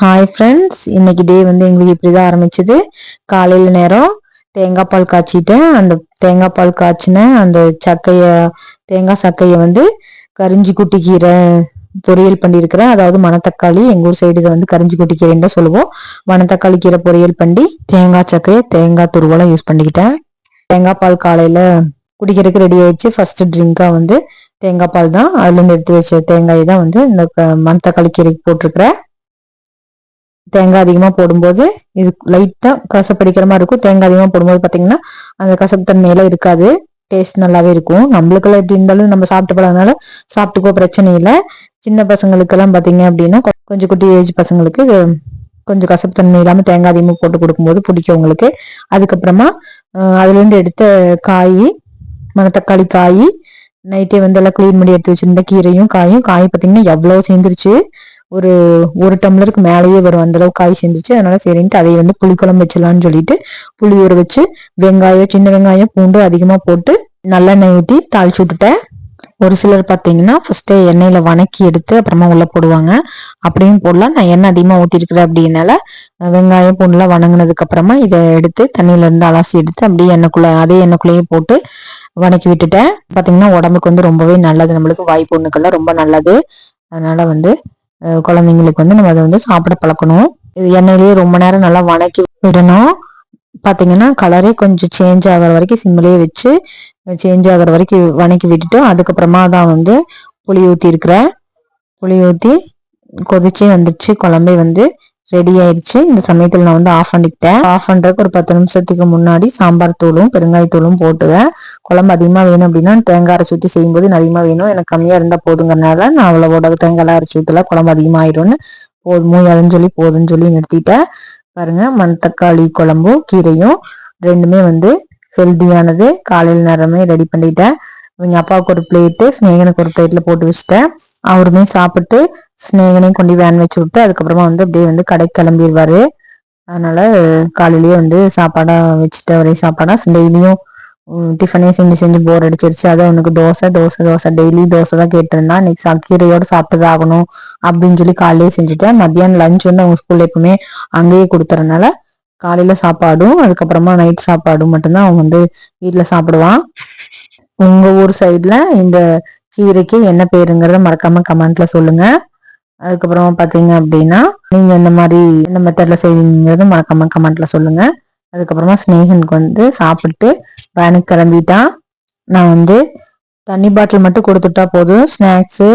Hi friends இன்னைக்கு டே வந்து எங்களுக்கு இப்படி தான் ஆரம்பிச்சது. காலையில் நேரம் தேங்காய் பால் காய்ச்சிட்டேன். அந்த தேங்காய் பால் காய்ச்சின அந்த சக்கையை தேங்காய் சக்கையை வந்து கரிஞ்சி குட்டி கீரை பொரியல் பண்ணியிருக்கிறேன். அதாவது மணத்தக்காளி எங்கள் ஊர் சைடு இதை வந்து கரிஞ்சி குட்டி கீரைன்னு சொல்லுவோம். மணத்தக்காளி கீரை பொரியல் பண்ணி தேங்காய் சக்கையை தேங்காய் துருவெல்லாம் யூஸ் பண்ணிக்கிட்டேன். தேங்காய் பால் காலையில் குடிக்கிறதுக்கு ரெடி ஆயிடுச்சு. ஃபர்ஸ்ட் ட்ரிங்காக வந்து தேங்காய் பால் தான். அதுலேருந்து எடுத்து வச்ச தேங்காய் தான் வந்து இந்த மணத்தக்காளி கீரைக்கு போட்டிருக்கிறேன். தேங்காய் அதிகமாக போடும்போது இது லைட்டாக கசப்படிக்கிற மாதிரி இருக்கும். தேங்காய் அதிகமாக போடும்போது பார்த்தீங்கன்னா அந்த கசப்பு தன்மையெல்லாம் இருக்காது. டேஸ்ட் நல்லாவே இருக்கும். நம்மளுக்கெல்லாம் எப்படி இருந்தாலும் நம்ம சாப்பிட்டு பழகினால சாப்பிட்டுக்கோ பிரச்சனை இல்லை. சின்ன பசங்களுக்கெல்லாம் பார்த்தீங்க அப்படின்னா கொஞ்சம் குட்டி ஏஜ் பசங்களுக்கு கொஞ்சம் கசப்பு தன்மை இல்லாமல் தேங்காய் அதிகமாக போட்டு கொடுக்கும்போது பிடிக்கும் உங்களுக்கு. அதுக்கப்புறமா அதுலேருந்து எடுத்த காய் மணத்தக்காளி காய் நைட்டே வந்து எல்லாம் க்ளீன் பண்ணி எடுத்து வச்சிருந்த கீரையும் காயும் காய் பார்த்தீங்கன்னா எவ்வளோ சேர்ந்துருச்சு. ஒரு ஒரு டம்ளருக்கு மேலேயே வரும் அந்த அளவுக்கு காய் செஞ்சிச்சு. அதனால சரின்ட்டு அதை வந்து புளிக்குழம்பு வச்சிடலாம்னு சொல்லிட்டு புளி ஊற வச்சு வெங்காயம் சின்ன வெங்காயம் பூண்டு அதிகமாக போட்டு நல்லெண்ணெய் ஊற்றி தாளிச்சு விட்டுட்டேன். ஒரு சிலர் பார்த்தீங்கன்னா ஃபர்ஸ்டே எண்ணெயில் வணக்கி எடுத்து அப்புறமா உள்ள போடுவாங்க. அப்படியும் போடலாம். நான் எண்ணெய் அதிகமாக ஊற்றிருக்கிறேன் அப்படின்னால வெங்காயம் பூண்டுலாம் வணங்கினதுக்கு அப்புறமா இதை எடுத்து தண்ணியில இருந்து அலசி எடுத்து அப்படியே எண்ணெய்க்குள்ள அதே எண்ணெய்க்குள்ளேயே போட்டு வணக்கி விட்டுட்டேன். பார்த்தீங்கன்னா உடம்புக்கு வந்து ரொம்பவே நல்லது. நம்மளுக்கு வாய்ப்பு பொண்ணுக்கெல்லாம் ரொம்ப நல்லது. அதனால வந்து குழந்தைங்களுக்கு வந்து நம்ம அதை வந்து சாப்பிட பழக்கணும். இது எண்ணெயிலேயே ரொம்ப நேரம் நல்லா வணக்கி விடணும். பார்த்தீங்கன்னா கலரே கொஞ்சம் சேஞ்ச் ஆகிற வரைக்கும் சிம்மிலேயே வச்சு சேஞ்ச் ஆகிற வரைக்கும் வணக்கி விட்டுட்டு அதுக்கப்புறமா தான் வந்து புளி ஊற்றி இருக்கிறேன் புளி ஊற்றி கொதிச்சே வந்துச்சு குழம்பே வந்து ரெடி ஆயிடுச்சு இந்த சமயத்தில் நான் வந்து ஆஃப் பண்ணிக்கிட்டேன். ஆஃப் பண்ணுறதுக்கு ஒரு பத்து நிமிஷத்துக்கு முன்னாடி சாம்பார் தூளும் பெருங்காயத்தூளும் போட்டுவேன். குழம்பு அதிகமாக வேணும் அப்படின்னா தேங்காய் அரைச்சி ஊற்றி செய்யும்போது அதிகமாக வேணும். எனக்கு கம்மியாக இருந்தால் போதுங்கிறனால நான் அவ்வளோட தேங்காய் அரைச்சி ஊற்றல குழம்பு அதிகமாகிடும்னு போதுமோ அதுன்னு சொல்லி போதுன்னு சொல்லி நிறுத்திட்டேன். பாருங்க மணத்தக்காளி குழம்பும் கீரையும் ரெண்டுமே வந்து ஹெல்த்தியானது காலையில் நேரமே ரெடி பண்ணிட்டேன். இவங்க அப்பாவுக்கு ஒரு பிளேட்டு ஸ்னேகனுக்கு ஒரு பிளேட்டில் போட்டு வச்சுட்டேன். அவருமே சாப்பிட்டு ஸ்னேகனையும் கொண்டு வேன் வச்சு விட்டு அதுக்கப்புறமா வந்து அப்படியே வந்து கடைக்கு கிளம்பிடுவாரு அதனால காலையிலேயே வந்து சாப்பாடா வச்சுட்டு ஒரே சாப்பாடா டெய்லியும் டிஃபனே செஞ்சு செஞ்சு போர் அடிச்சிருச்சு. அதான் உனக்கு தோசை தோசை தோசை டெய்லி தோசை தான் கேட்டிருந்தான் இன்னைக்கு கீரையோட சாப்பிட்டு ஆகணும் அப்படின்னு சொல்லி காலையிலேயே செஞ்சுட்டேன் மத்தியானம் லஞ்ச் வந்து அவங்க ஸ்கூல்ல எப்பவுமே அங்கேயே கொடுத்துறதுனால காலையில சாப்பாடும் அதுக்கப்புறமா நைட் சாப்பாடும் மட்டும்தான் அவன் வந்து வீட்டுல சாப்பிடுவான். உங்க ஊர் சைட்ல இந்த கீரைக்கு என்ன பேருங்கிறத மறக்காம கமெண்ட்ல சொல்லுங்க. அதுக்கப்புறம் பார்த்தீங்க அப்படின்னா நீங்கள் இந்த மாதிரி இந்த மெத்தடில் செய்வீங்கிறது மறக்காம கமெண்ட்ல சொல்லுங்க. அதுக்கப்புறமா ஸ்னேகனுக்கு வந்து சாப்பிட்டு வேனுக்கு கிளம்பிட்டான் நான் வந்து தண்ணி பாட்டில் மட்டும் கொடுத்துட்டா போதும். ஸ்நாக்ஸு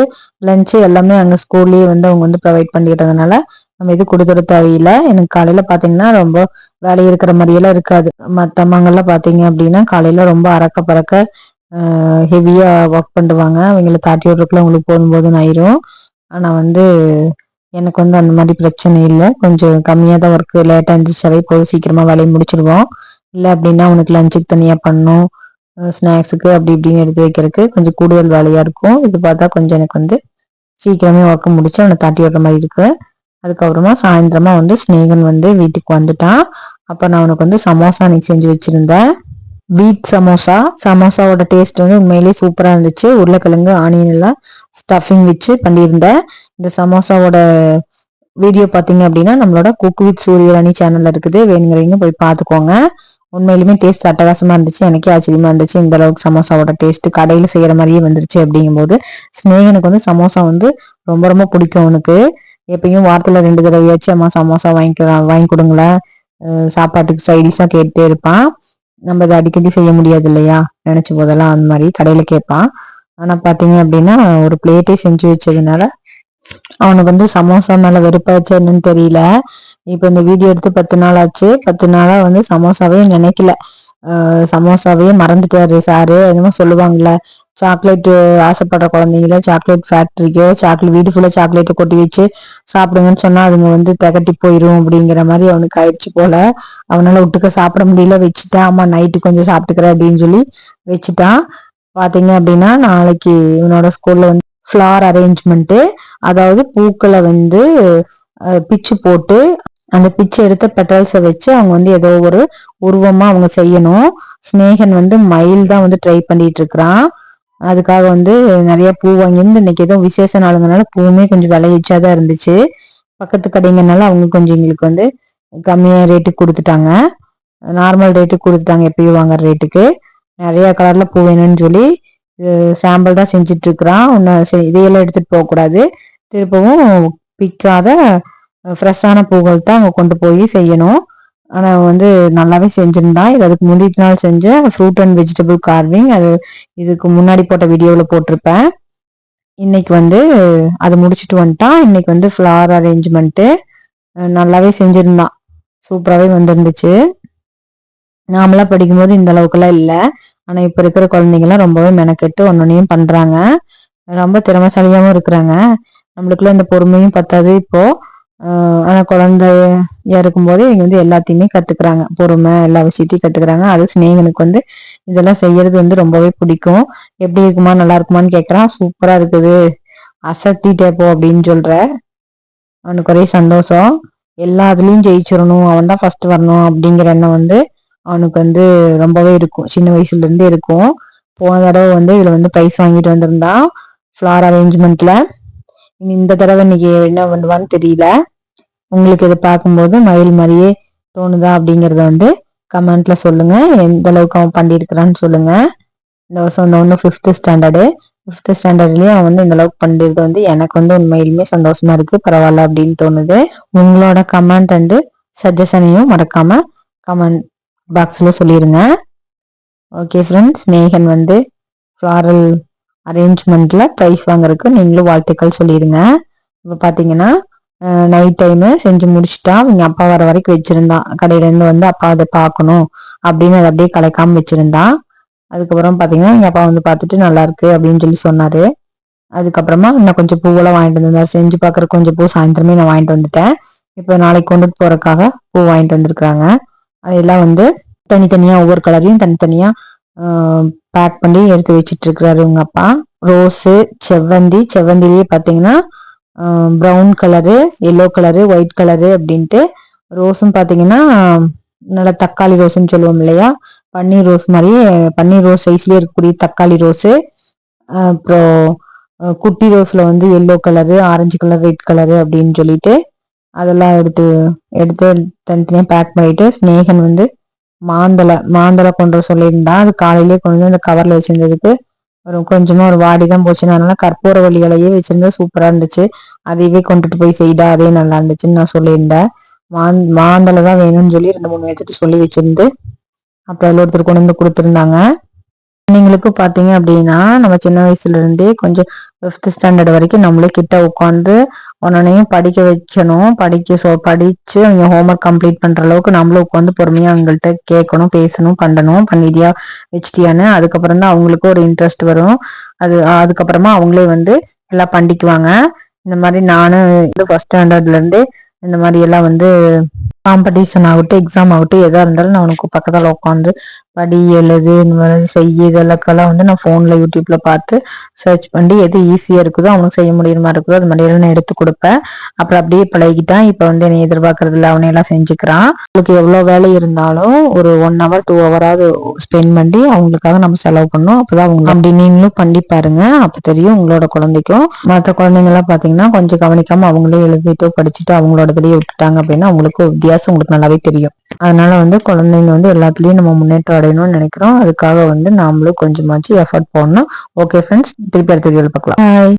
லஞ்சு எல்லாமே அங்கே ஸ்கூல்லேயே வந்து அவங்க வந்து ப்ரொவைட் பண்ணிக்கிட்டதுனால நம்ம இது கொடுத்துட தேவையில்லை. எனக்கு காலையில் பார்த்தீங்கன்னா ரொம்ப வேலை இருக்கிற மாதிரியெல்லாம் இருக்காது. மற்ற அம்மாங்கெல்லாம் பாத்தீங்க அப்படின்னா காலையில் ரொம்ப அறக்க பறக்க ஹெவியாக ஒர்க் பண்ணுவாங்க. அவங்கள தாட்டி விட்றதுக்குள்ள உங்களுக்கு போதும் போதும் ஆயிரும். ஆனால் வந்து எனக்கு வந்து அந்த மாதிரி பிரச்சனை இல்லை. கொஞ்சம் கம்மியாக தான் ஒர்க்கு லேட்டாக இருந்துச்சாவே போய் சீக்கிரமாக வேலையை முடிச்சிடுவோம் இல்லை அப்படின்னா அவனுக்கு லஞ்சுக்கு தனியாக பண்ணும். ஸ்நாக்ஸுக்கு அப்படி இப்படின்னு எடுத்து வைக்கிறதுக்கு கொஞ்சம் கூடுதல் வேலையாக இருக்கும். இது பார்த்தா கொஞ்சம் எனக்கு வந்து சீக்கிரமே ஒர்க்கு முடிச்சு அவனை தாட்டி விடுற மாதிரி இருக்கு. அதுக்கப்புறமா சாயந்தரமா வந்து ஸ்னேகன் வந்து வீட்டுக்கு வந்துட்டான். அப்போ நான் அவனுக்கு வந்து சமோசா அன்னைக்கு செஞ்சு வச்சிருந்தேன். வீட் சமோசா சமோசாவோட டேஸ்ட் வந்து உண்மையிலேயே சூப்பரா இருந்துச்சு. உருளைக்கிழங்கு ஆனியன் எல்லாம் ஸ்டஃபிங் வச்சு பண்ணியிருந்தேன். இந்த சமோசாவோட வீடியோ பார்த்தீங்க அப்படின்னா நம்மளோட குக் வித் சூரியராணி சேனல்ல இருக்குது. வேணுங்கிறவங்க போய் பார்த்துக்கோங்க. உண்மையிலுமே டேஸ்ட் அட்டகாசமா இருந்துச்சு. எனக்கே ஆச்சரியமா இருந்துச்சு. இந்த அளவுக்கு சமோசாவோட டேஸ்ட் கடையில் செய்யற மாதிரியே வந்துருச்சு அப்படிங்கும்போது ஸ்னேகனுக்கு வந்து சமோசா வந்து ரொம்ப ரொம்ப பிடிக்கும் அவனுக்கு. எப்பயும் வாரத்துல ரெண்டு தடவையாச்சும் அம்மா சமோசா வாங்கிக்கலாம் வாங்கி கொடுங்களேன். சாப்பாட்டுக்கு சைடிஷா கேட்டுட்டே இருப்பான். நம்ம அதை அடிக்கடி செய்ய முடியாது இல்லையா? நினைச்ச போதெல்லாம் அந்த மாதிரி கடையில கேட்பான். ஆனா பாத்தீங்க அப்படின்னா ஒரு பிளேட்டே செஞ்சு வச்சதுனால அவனுக்கு வந்து சமோசா மேல வெறுப்பாச்சு என்னன்னு தெரியல. இப்ப இந்த வீடியோ எடுத்து பத்து நாள் ஆச்சு. பத்து நாளா வந்து சமோசாவே நினைக்கல. சமோசாவே மறந்துட்டாரு சாரு. என்னமோ சொல்லுவாங்கல்ல சாக்லேட் ஆசைப்படுற குழந்தைங்கள சாக்லேட் ஃபேக்டரிக்கோ சாக்லேட் வீடு ஃபுல்லாக சாக்லேட்டை கொட்டி வச்சு சாப்பிடுங்கன்னு சொன்னால் அதுங்க வந்து திகட்டி போயிடும் அப்படிங்கிற மாதிரி அவனுக்கு ஆயிடுச்சு போல. அவனால் விட்டுக்க சாப்பிட முடியல. வச்சுட்டான் அம்மா நைட்டு கொஞ்சம் சாப்பிட்டுக்கிறேன் அப்படின்னு சொல்லி வச்சுட்டான். பார்த்தீங்க அப்படின்னா நாளைக்கு இவனோட ஸ்கூலில் வந்து ஃப்ளார் அரேஞ்ச்மெண்ட்டு அதாவது பூக்களை வந்து பிச்சு போட்டு அந்த பிச்சு எடுத்த பெட்டல்ஸை வச்சு அவங்க வந்து ஏதோ ஒரு உருவமா அவங்க செய்யணும். ஸ்னேகன் வந்து மயில் தான் வந்து ட்ரை பண்ணிட்டு இருக்கிறான். அதுக்காக வந்து நிறைய பூ வாங்கியிருந்து இன்னைக்கு எதுவும் விசேஷ நாளுங்கனால பூவுமே கொஞ்சம் விளையிச்சாதான் இருந்துச்சு. பக்கத்து கடைங்கனால அவங்க கொஞ்சம் எங்களுக்கு வந்து கம்மியாக ரேட்டுக்கு கொடுத்துட்டாங்க. நார்மல் ரேட்டுக்கு கொடுத்துட்டாங்க எப்பயும் வாங்குற ரேட்டுக்கு நிறைய கலர்ல பூ வேணும்னு சொல்லி சாம்பிள் தான் செஞ்சுட்டு இருக்கிறான் ஒன்று இதையெல்லாம் எடுத்துட்டு போகக்கூடாது திருப்பவும் பிக்காத ஃப்ரெஷ்ஷான பூக்கள் தான் அங்கே கொண்டு போய் செய்யணும். ஆனால் வந்து நல்லாவே செஞ்சுருந்தான் இது அதுக்கு முந்தின நாள் செஞ்ச ஃப்ரூட் அண்ட் வெஜிடபிள் கார்விங் அது இதுக்கு முன்னாடி போட்ட வீடியோவில் போட்டிருப்பேன். இன்னைக்கு வந்து அது முடிச்சுட்டு வந்துட்டான் இன்னைக்கு வந்து ஃப்ளார் அரேஞ்ச்மெண்ட்டு நல்லாவே செஞ்சுருந்தான் சூப்பராகவே வந்துருந்துச்சு. நாமளாம் படிக்கும்போது இந்த அளவுக்குலாம் இல்லை. ஆனால் இப்போ இருக்கிற குழந்தைங்கலாம் ரொம்பவே மெனக்கெட்டு ஒன்னொன்னையும் பண்ணுறாங்க ரொம்ப திறமைசாலியாகவும் இருக்கிறாங்க. நம்மளுக்குள்ள இந்த பொறுமையும் பத்தாது இப்போது ஆனால் குழந்தையா இருக்கும்போது இவங்க வந்து எல்லாத்தையுமே கற்றுக்குறாங்க பொறுமை எல்லா விஷயத்தையும் கற்றுக்குறாங்க அது ஸ்னேகனுக்கு வந்து இதெல்லாம் செய்யறது வந்து ரொம்பவே பிடிக்கும். எப்படி இருக்குமா நல்லா இருக்குமான்னு கேட்குறான் சூப்பராக இருக்குது. அசத்திட்டே போ அப்படின்னு சொல்கிற அவனுக்கு ஒரே சந்தோஷம். எல்லாத்துலேயும் ஜெயிச்சிடணும். அவன் தான் ஃபர்ஸ்ட் வரணும் அப்படிங்கிற எண்ணம் வந்து அவனுக்கு வந்து ரொம்பவே இருக்கும். சின்ன வயசுலேருந்தே இருக்கும். போன தடவை வந்து இதில் வந்து ப்ரைஸ் வாங்கிட்டு வந்திருந்தான். ஃப்ளார் அரேஞ்ச்மெண்ட்டில் இந்த தடவை இன்னைக்கு என்ன பண்ணுவான்னு தெரியல. உங்களுக்கு இதை பார்க்கும்போது மயில் மாதிரியே தோணுதா அப்படிங்கறத வந்து கமெண்ட்ல சொல்லுங்க. எந்த அளவுக்கு அவன் பண்ணியிருக்கிறான்னு சொல்லுங்க. இந்த வருஷம் வந்து ஒன்று ஃபிஃப்த் ஸ்டாண்டர்டு ஃபிஃப்த் ஸ்டாண்டர்ட்லேயும் அவன் வந்து இந்த அளவுக்கு பண்ணிருது வந்து எனக்கு வந்து உண்மையிலுமே சந்தோஷமா இருக்கு. பரவாயில்ல அப்படின்னு தோணுது. உங்களோட கமெண்ட் அண்டு சஜஷனையும் மறக்காம கமெண்ட் பாக்ஸில் சொல்லிடுங்க ஓகே ஃப்ரெண்ட்ஸ் நேகன் வந்து ஃப்ளாரல் அரேஞ்ச்மெண்ட்டில் ப்ரைஸ் வாங்குறதுக்கு நீங்களும் வாழ்த்துக்கள் சொல்லிடுங்க இப்போ பார்த்தீங்கன்னா நைட் டைமு செஞ்சு முடிச்சுட்டா அவங்க அப்பா வர வரைக்கும் வச்சுருந்தான் கடையிலேருந்து வந்து அப்பா அதை பார்க்கணும் அப்படின்னு அதை அப்படியே கலைக்காமல் வச்சுருந்தா அதுக்கப்புறம் பார்த்தீங்கன்னா எங்கள் அப்பா வந்து பார்த்துட்டு நல்லாயிருக்கு அப்படின்னு சொல்லி சொன்னார். அதுக்கப்புறமா இன்னும் கொஞ்சம் பூவெல்லாம் வாங்கிட்டு வந்திருந்தாரு செஞ்சு பார்க்குற கொஞ்சம் பூ சாயந்தரமே நான் வாங்கிட்டு வந்துட்டேன். இப்போ நாளைக்கு கொண்டுட்டு போகிறக்காக பூ வாங்கிட்டு வந்திருக்கிறாங்க. அதெல்லாம் வந்து தனித்தனியாக ஒவ்வொரு கலரையும் தனித்தனியாக பேக் பண்ணி எடுத்து வச்சுட்டு இருக்கிறாரு உங்க அப்பா. ரோஸு செவ்வந்தி செவ்வந்திலேயே பார்த்தீங்கன்னா brown colour yellow colour white colour அப்படின்ட்டு ரோஸும் பார்த்தீங்கன்னா நல்ல தக்காளி ரோஸ்ன்னு சொல்லுவோம் இல்லையா? பன்னீர் ரோஸ் மாதிரி பன்னீர் ரோஸ் சைஸ்லேயே இருக்கக்கூடிய தக்காளி ரோஸு அப்புறம் குட்டி ரோஸ்ல வந்து yellow colour orange colour red colour அப்படின்னு சொல்லிட்டு அதெல்லாம் எடுத்து எடுத்து தனித்தனியாக பேக் பண்ணிட்டு ஸ்னேகன் வந்து மாந்தலை மாந்தலை கொண்டு சொல்லியிருந்தா அது காலையிலேயே கொண்டு வந்து அந்த கவர்ல வச்சிருந்ததுக்கு ஒரு கொஞ்சமா ஒரு வாடி தான் போச்சு. அதனால கற்பூர வழிகளையே வச்சிருந்தா சூப்பரா இருந்துச்சு. அதையவே கொண்டுட்டு போய் செய்தா அதே நல்லா இருந்துச்சுன்னு நான் சொல்லியிருந்தேன். மாந் மாந்தலை தான் வேணும்னு சொல்லி ரெண்டு மூணு வச்சுட்டு சொல்லி வச்சிருந்து அப்புறம் அதில் ஒருத்தர் கொண்டு வந்து கொடுத்துருந்தாங்க. குழந்தைங்களுக்கு பார்த்தீங்க அப்படின்னா நம்ம சின்ன வயசுல இருந்தே கொஞ்சம் ஃபிஃப்த் ஸ்டாண்டர்ட் வரைக்கும் நம்மளே கிட்ட உட்காந்து உடனேயும் படிக்க வைக்கணும். படிக்க சொ படிச்சு அவங்க ஹோம்ஒர்க் கம்ப்ளீட் பண்ற அளவுக்கு நம்மளும் உட்காந்து பொறுமையா அவங்கள்ட்ட கேட்கணும் பேசணும் பண்ணணும் பண்ணிட்டியா வச்சிட்டியான்னு அதுக்கப்புறம் தான் அவங்களுக்கும் ஒரு இன்ட்ரெஸ்ட் வரும். அது அதுக்கப்புறமா அவங்களே வந்து எல்லாம் பண்ணிக்குவாங்க. இந்த மாதிரி நானும் இது ஃபர்ஸ்ட் ஸ்டாண்டர்ட்ல இருந்து இந்த மாதிரி எல்லாம் வந்து காம்படிஷன் ஆகட்டும் எக்ஸாம் ஆகட்டும் எதா இருந்தாலும் நான் உனக்கு பக்கத்தில் உட்காந்து படி எழுது இந்த மாதிரி செய்ய இதெல்லாம் வந்து நான் ஃபோனில் யூடியூப்பில் பார்த்து சர்ச் பண்ணி எது ஈஸியாக இருக்குதோ அவனுக்கு செய்ய முடியுற மாதிரி இருக்குதோ அது மாதிரியெல்லாம் நான் எடுத்து கொடுப்பேன். அப்புறம் அப்படியே பழகிட்டான். இப்போ வந்து என்னை எதிர்பார்க்கறதில்ல. அவனை எல்லாம் செஞ்சுக்கிறான். அவங்களுக்கு எவ்வளோ வேலை இருந்தாலும் ஒரு ஒன் ஹவர் டூ ஹவராவது ஸ்பெண்ட் பண்ணி அவங்களுக்காக நம்ம செலவு பண்ணோம். அப்போதான் அவங்க அப்படி நீங்களும் பண்ணி பாருங்க. அப்போ தெரியும் உங்களோட குழந்தைக்கும். மற்ற குழந்தைங்களாம் பார்த்தீங்கன்னா கொஞ்சம் கவனிக்காமல் அவங்களே எழுதிட்டோ படிச்சுட்டு அவங்களோட இதுலேயே விட்டுட்டாங்க அப்படின்னா அவங்களுக்கு வித்தியாசம் உங்களுக்கு நல்லாவே தெரியும். அதனால வந்து குழந்தைங்க வந்து எல்லாத்துலேயும் நம்ம முன்னேற்றம் அடையணும்னு நினைக்கிறோம். அதுக்காக வந்து நாமளும் கொஞ்சமாச்சு எஃபர்ட் போடணும். ஓகே ஃப்ரெண்ட்ஸ் திருப்பி அடுத்த வீடியோவில் பார்க்கலாம்.